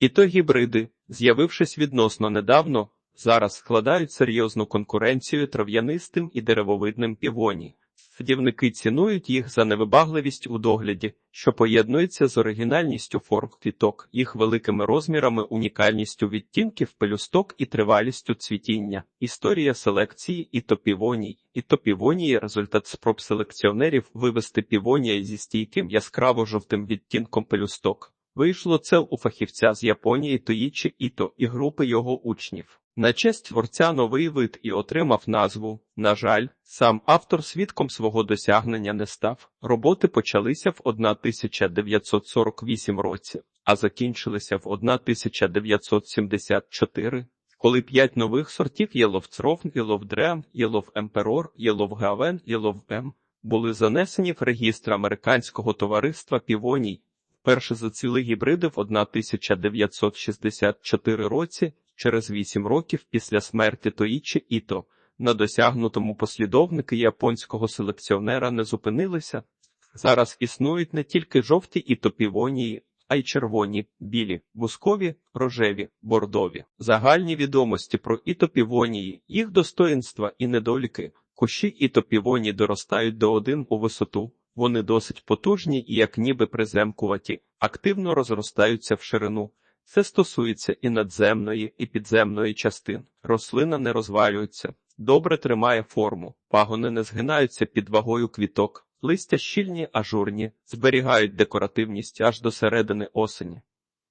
І то гібриди, з'явившись відносно недавно, зараз складають серйозну конкуренцію трав'янистим і деревовидним півоні. Садівники цінують їх за невибагливість у догляді, що поєднується з оригінальністю форм квіток, їх великими розмірами, унікальністю відтінків пелюсток і тривалістю цвітіння. Історія селекції і топівоній. І топівонії – результат спроб селекціонерів вивести півонія зі стійким яскраво-жовтим відтінком пелюсток. Вийшло це у фахівця з Японії Тоїчі Іто і групи його учнів. На честь творця новий вид і отримав назву. На жаль, сам автор свідком свого досягнення не став. Роботи почалися в 1948 році, а закінчилися в 1974, коли п'ять нових сортів Єловцровн, Єловдрем, Єлов Емперор, Єлов Гавен, Єлов М були занесені в регістр американського товариства Півоній. Перше зацвіли гібриди в 1964 році, через вісім років після смерті Тоїчі Іто. На досягнутому послідовники японського селекціонера не зупинилися. Зараз існують не тільки жовті ітопівонії, а й червоні, білі, бускові, рожеві, бордові. Загальні відомості про ітопівонії, їх достоїнства і недоліки. Кущі ітопівонії доростають до один у висоту. Вони досить потужні і, як ніби приземкуваті, активно розростаються в ширину. Це стосується і надземної, і підземної частин. Рослина не розвалюється, добре тримає форму, пагони не згинаються під вагою квіток, листя щільні, ажурні, зберігають декоративність аж до середини осені.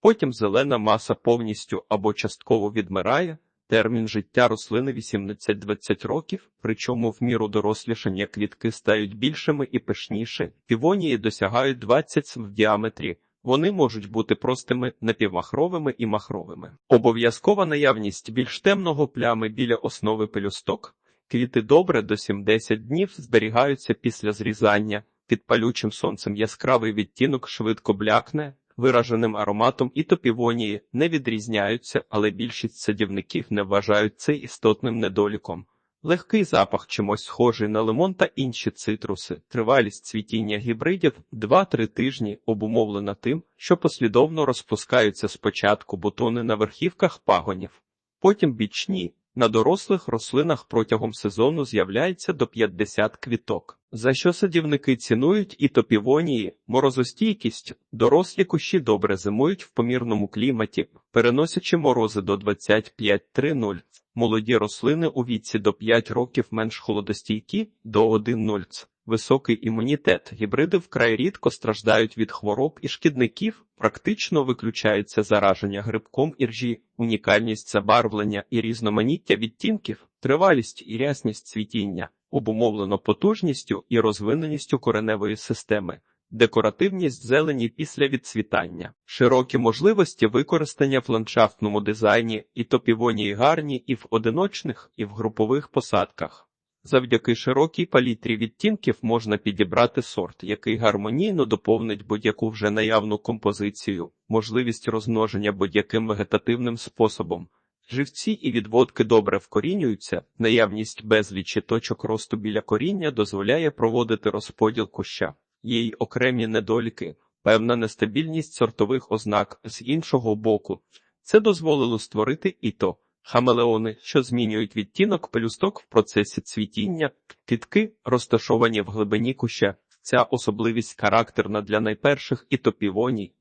Потім зелена маса повністю або частково відмирає. Термін життя рослини 18-20 років, причому в міру дорослішання квітки стають більшими і пишніші. Півонії досягають 20 см в діаметрі. Вони можуть бути простими, напівмахровими і махровими. Обов'язкова наявність більш темного плями біля основи пелюсток. Квіти добре до 70 днів зберігаються після зрізання. Під палючим сонцем яскравий відтінок швидко блякне, вираженим ароматом і топівонії не відрізняються, але більшість садівників не вважають це істотним недоліком. Легкий запах чимось схожий на лимон та інші цитруси. Тривалість цвітіння гібридів 2-3 тижні обумовлена тим, що послідовно розпускаються спочатку бутони на верхівках пагонів, потім бічні. На дорослих рослинах протягом сезону з'являється до 50 квіток. За що садівники цінують і топівонії, морозостійкість, дорослі кущі добре зимують в помірному кліматі, переносячи морози до 25-3-0. Молоді рослини у віці до 5 років менш холодостійкі до 1-0. Високий імунітет. Гібриди вкрай рідко страждають від хвороб і шкідників, практично виключається зараження грибком іржі, унікальність забарвлення і різноманіття відтінків, тривалість і рясність цвітіння, обумовлено потужністю і розвиненістю кореневої системи. Декоративність зелені після відцвітання, широкі можливості використання в ландшафтному дизайні і топівонії гарні і в одиночних, і в групових посадках. Завдяки широкій палітрі відтінків можна підібрати сорт, який гармонійно доповнить будь-яку вже наявну композицію, можливість розмноження будь-яким вегетативним способом. Живці і відводки добре вкорінюються, наявність безлічі точок росту біля коріння дозволяє проводити розподіл куща. Й окремі недоліки, певна нестабільність сортових ознак з іншого боку. Це дозволило створити і то хамелеони, що змінюють відтінок пелюсток в процесі цвітіння, квітки, розташовані в глибині куща. Ця особливість характерна для найперших і топівоній.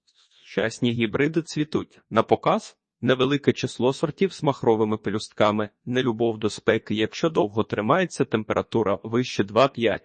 Щасні гібриди цвітуть на показ. Невелике число сортів з махровими пелюстками, нелюбов до спеки, якщо довго тримається температура вище 2-5.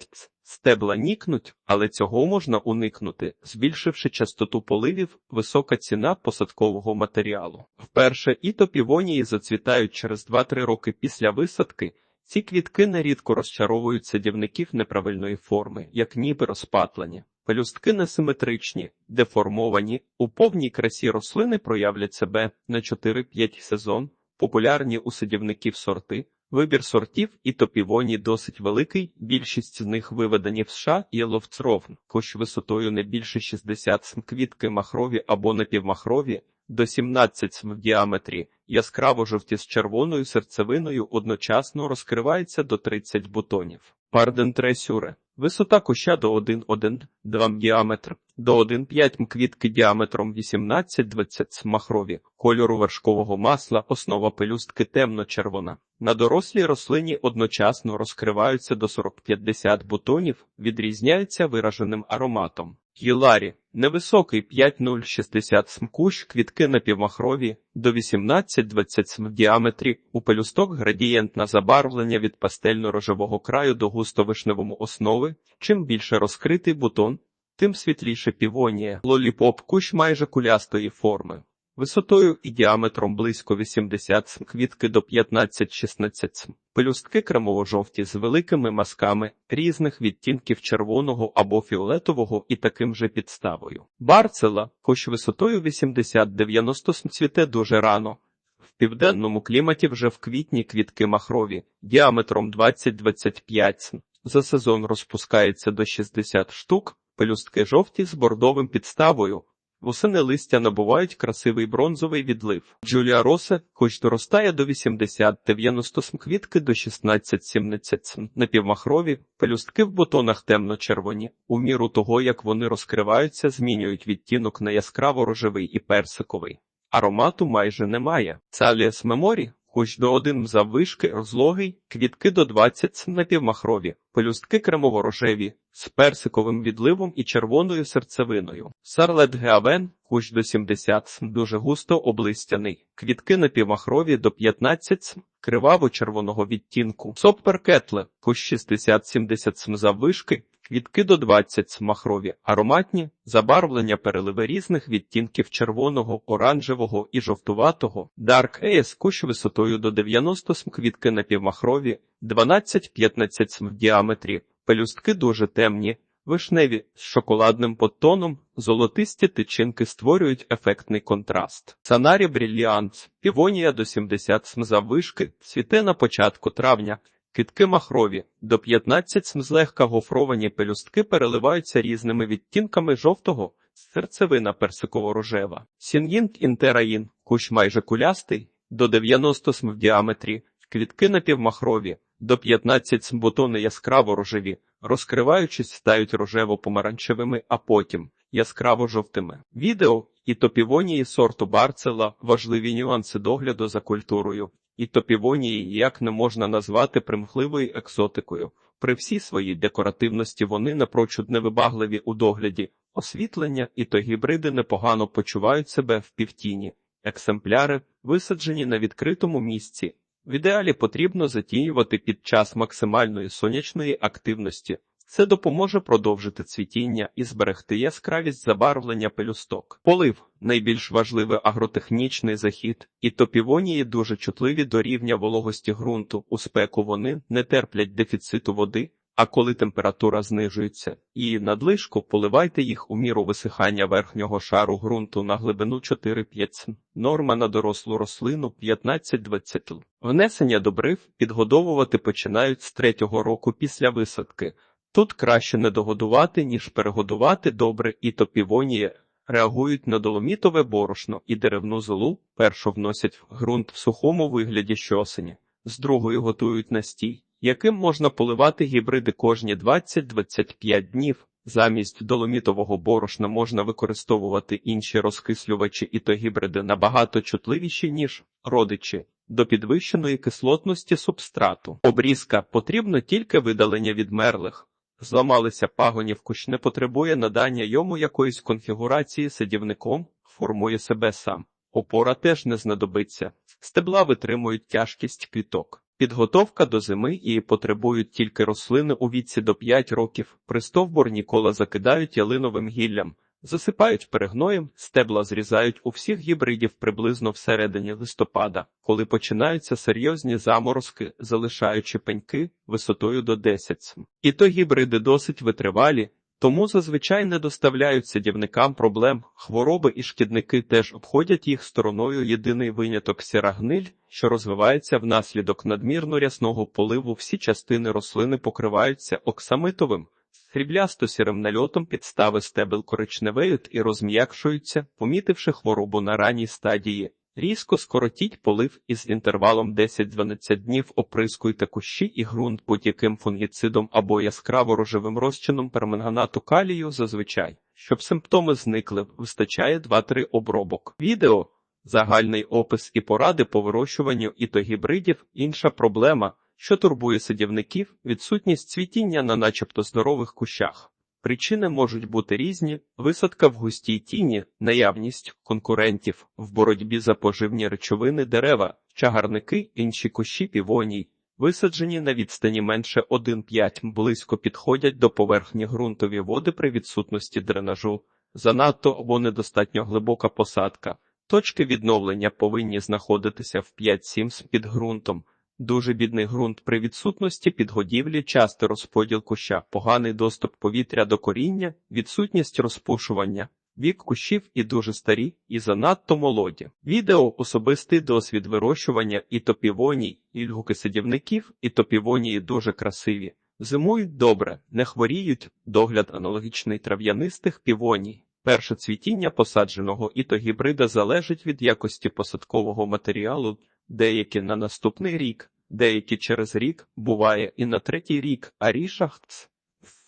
Стебла нікнуть, але цього можна уникнути, збільшивши частоту поливів, висока ціна посадкового матеріалу. Вперше і топівонії зацвітають через 2-3 роки після висадки. Ці квітки нерідко розчаровують садівників неправильної форми, як ніби розпатлені. Пелюстки несиметричні, деформовані, у повній красі рослини проявлять себе на 4-5 сезон, популярні у садівників сорти. Вибір сортів і топівоні досить великий, більшість з них виведені в США і ловцровн, кущ висотою не більше 60 см, квітки махрові або напівмахрові, до 17 см в діаметрі, яскраво жовті з червоною серцевиною одночасно розкривається до 30 бутонів. Пардентресюре Висота куща до 1,1-2 м діаметр, до 1,5 м квітки діаметром 18-20 см махрові, кольору вершкового масла, основа пелюстки темно-червона. На дорослій рослині одночасно розкриваються до 40-50 бутонів, відрізняються вираженим ароматом. Гіларі невисокий 5,060 см кущ, квітки напівмахрові до 18-20 см в діаметрі, у пелюсток градієнтне забарвлення від пастельно-рожевого краю до густо-вишневому основи. Чим більше розкритий бутон, тим світліше півонія. Лоліпоп кущ майже кулястої форми. Висотою і діаметром близько 80 см, квітки до 15-16 см. Пелюстки кремово-жовті з великими мазками різних відтінків червоного або фіолетового і таким же підставою. Барцела, кущ висотою 80-90 см цвіте дуже рано. В південному кліматі вже в квітні квітки махрові, діаметром 20-25 см. За сезон розпускається до 60 штук, пелюстки жовті з бордовим підставою. Восени листя набувають красивий бронзовий відлив. Джулія Росе, хоч доростає до 80-90 см квітки до 16-17 см. Напівмахрові, пелюстки в бутонах темно-червоні. У міру того, як вони розкриваються, змінюють відтінок на яскраво рожевий і персиковий. Аромату майже немає. Цаліас меморі, хоч до 1 заввишки, розлогий, квітки до 20 см напівмахрові, пелюстки кремово-рожеві, з персиковим відливом і червоною серцевиною. Сарлет Геавен, кущ до 70 см, дуже густо облистяний, квітки напівмахрові до 15 см, криваво-червоного відтінку. Сопперкетле, кущ 60-70 см заввишки, Квітки до 20 см махрові, ароматні, забарвлення переливи різних відтінків червоного, оранжевого і жовтуватого. Dark Ace кущ висотою до 90 см квітки напівмахрові, 12-15 см в діаметрі, пелюстки дуже темні, вишневі з шоколадним подтоном, золотисті тичинки створюють ефектний контраст. Санарі Бріліанс, півонія до 70 см заввишки, цвіте на початку травня. Квітки махрові, до 15 см злегка гофровані пелюстки переливаються різними відтінками жовтого, серцевина персиково-рожева. Сінгінг інтераїн, кущ майже кулястий, до 90 см в діаметрі, квітки напівмахрові, до 15 см бутони яскраво рожеві, розкриваючись, стають рожево-помаранчевими, а потім яскраво-жовтими. Відео. І топівонії сорту Барцела. Важливі нюанси догляду за культурою. І топівонії як не можна назвати примхливою екзотикою. При всій своїй декоративності вони напрочуд невибагливі у догляді, освітлення і то гібриди непогано почувають себе в півтіні. Екземпляри, висаджені на відкритому місці. В ідеалі потрібно затінювати під час максимальної сонячної активності. Це допоможе продовжити цвітіння і зберегти яскравість забарвлення пелюсток. Полив найбільш важливий агротехнічний захід, і топівонії дуже чутливі до рівня вологості ґрунту. У спеку вони не терплять дефіциту води, а коли температура знижується, і надлишку поливайте їх у міру висихання верхнього шару ґрунту на глибину 4-5 см. Норма на дорослу рослину 15-20 л. Внесення добрив підгодовувати починають з третього року після висадки. Тут краще не догодувати, ніж перегодувати добре, і топівонії реагують на доломітове борошно і деревну золу, першу вносять в ґрунт в сухому вигляді щосені, з другої готують настій, яким можна поливати гібриди кожні 20-25 днів. Замість доломітового борошна можна використовувати інші розкислювачі, і то гібриди набагато чутливіші, ніж родичі. До підвищеної кислотності субстрату. Обрізка потрібно тільки видалення відмерлих. Зламалися пагонів кущ не потребує надання йому якоїсь конфігурації садівником, формує себе сам. Опора теж не знадобиться. Стебла витримують тяжкість квіток. Підготовка до зими її потребують тільки рослини у віці до 5 років. Пристовбур ніколи закидають ялиновим гіллям, засипають перегноєм, стебла зрізають у всіх гібридів приблизно всередині листопада, коли починаються серйозні заморозки, залишаючи пеньки висотою до 10 см. І то гібриди досить витривалі, тому зазвичай не доставляють садівникам проблем. Хвороби і шкідники теж обходять їх стороною. Єдиний виняток сіра гниль, що розвивається внаслідок надмірно рясного поливу. Всі частини рослини покриваються оксамитовим. Сріблясто-сірим нальотом підстави стебел коричневеють і розм'якшуються, помітивши хворобу на ранній стадії, Різко скоротіть полив із інтервалом 10-12 днів оприскуйте кущі і ґрунт будь-яким фунгіцидом або яскраво рожевим розчином перманганату калію зазвичай. Щоб симптоми зникли, вистачає 2-3 обробок. Відео Загальний опис і поради по вирощуванню ітогібридів – інша проблема, що турбує садівників – відсутність цвітіння на начебто здорових кущах. Причини можуть бути різні: висадка в густій тіні, наявність конкурентів в боротьбі за поживні речовини дерева, чагарники, інші кущі півоній, висаджені на відстані менше 1,5 близько підходять до поверхні ґрунтові води при відсутності дренажу, занадто або недостатньо глибока посадка. Точки відновлення повинні знаходитися в 5-7 з під ґрунтом. Дуже бідний ґрунт при відсутності підгодівлі, частий розподіл куща, поганий доступ повітря до коріння, відсутність розпушування, вік кущів і дуже старі, і занадто молоді. Відео особистий досвід вирощування і топівоній, відгуки садівників, і топівонії дуже красиві. Зимують добре, не хворіють, догляд аналогічний трав'янистих півоній. Перше цвітіння посадженого ітогібрида залежить від якості посадкового матеріалу, деякі на наступний рік, деякі через рік, буває і на третій рік, а рішахц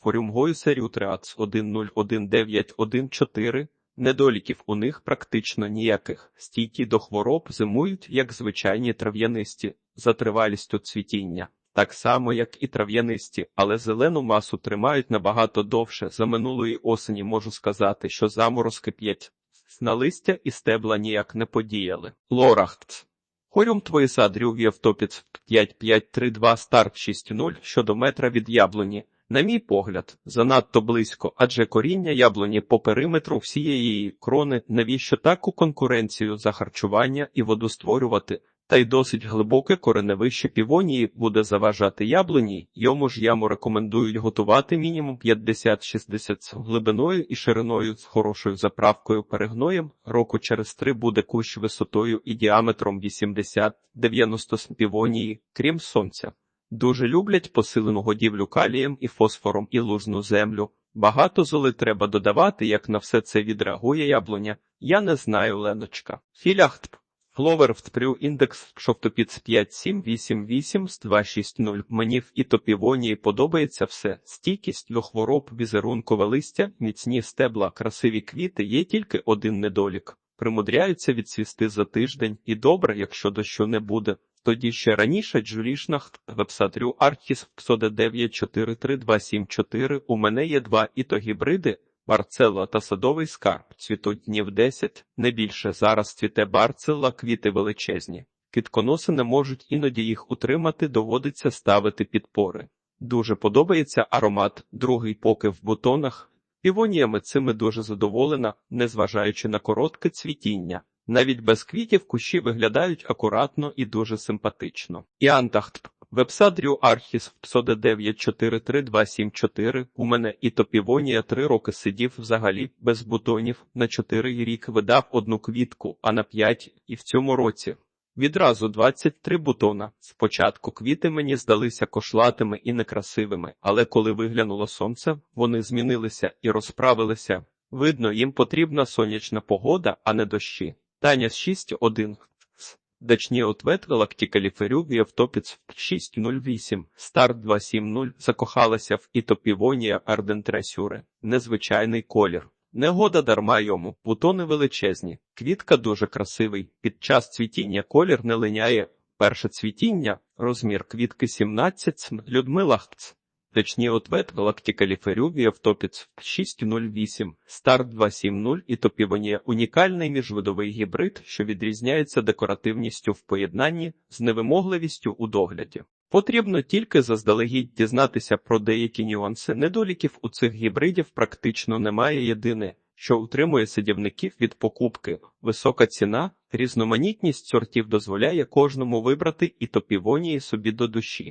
форюмгою серютреац 101914. Недоліків у них практично ніяких. Стійкі до хвороб зимують, як звичайні трав'янисті, за тривалістю цвітіння. Так само, як і трав'янисті, але зелену масу тримають набагато довше. За минулої осені можу сказати, що заморозки п'ять на листя і стебла ніяк не подіяли. Лорахт. Хорюм твої садрів Євтопіц 5532 старт 6.0 щодо метра від яблуні. На мій погляд, занадто близько, адже коріння яблуні по периметру всієї крони, навіщо таку конкуренцію за харчування і воду створювати, та й досить глибоке кореневище півонії буде заважати яблуні, йому ж яму рекомендують готувати мінімум 50-60 з глибиною і шириною з хорошою заправкою перегноєм, року через три буде кущ висотою і діаметром 80-90 з півонії, крім сонця. Дуже люблять посилену годівлю калієм і фосфором і лужну землю. Багато золи треба додавати, як на все це відреагує яблуня. Я не знаю, Леночка. Філяхтп. Гловер втпрю індекс шовтопіц 5788 з 260. Мені в ітопівонії подобається все. Стійкість до хвороб, візерункове листя, міцні стебла, красиві квіти, є тільки один недолік. Примудряються відсвісти за тиждень, і добре, якщо дощу не буде. Тоді ще раніше джурішнах вебсадрю Архіс 9433274 у мене є два ітогібриди, Барцела та садовий скарб цвітуть днів 10, не більше. Зараз цвіте барцела, квіти величезні. Квітконоси не можуть іноді їх утримати, доводиться ставити підпори. Дуже подобається аромат, другий поки в бутонах. Півоніями цими дуже задоволена, незважаючи на коротке цвітіння. Навіть без квітів кущі виглядають акуратно і дуже симпатично. І антахт. Вебсадрю Архіс 9433274 У мене і топівонія три роки сидів взагалі без бутонів, на чотири рік видав одну квітку, а на п'ять і в цьому році. Відразу 23 бутона. Спочатку квіти мені здалися кошлатими і некрасивими, але коли виглянуло сонце, вони змінилися і розправилися. Видно, їм потрібна сонячна погода, а не дощі. Таня з 6.1. Дачні ответ галактикаліферю Віавтопіц 608, Старт 270 закохалася в Ітопівонія Ардентресюре. Незвичайний колір. Негода дарма йому, бутони величезні, квітка дуже красивий. Під час цвітіння колір не линяє. Перше цвітіння, розмір квітки 17 см, Людмила Хц. Точні ответ Галактика галактикаліферю Віавтопіц 608, Старт 270 і Топівонія – унікальний міжвидовий гібрид, що відрізняється декоративністю в поєднанні з невимогливістю у догляді. Потрібно тільки заздалегідь дізнатися про деякі нюанси. Недоліків у цих гібридів практично немає єдине, що утримує садівників від покупки. Висока ціна, різноманітність сортів дозволяє кожному вибрати і топівонії собі до душі.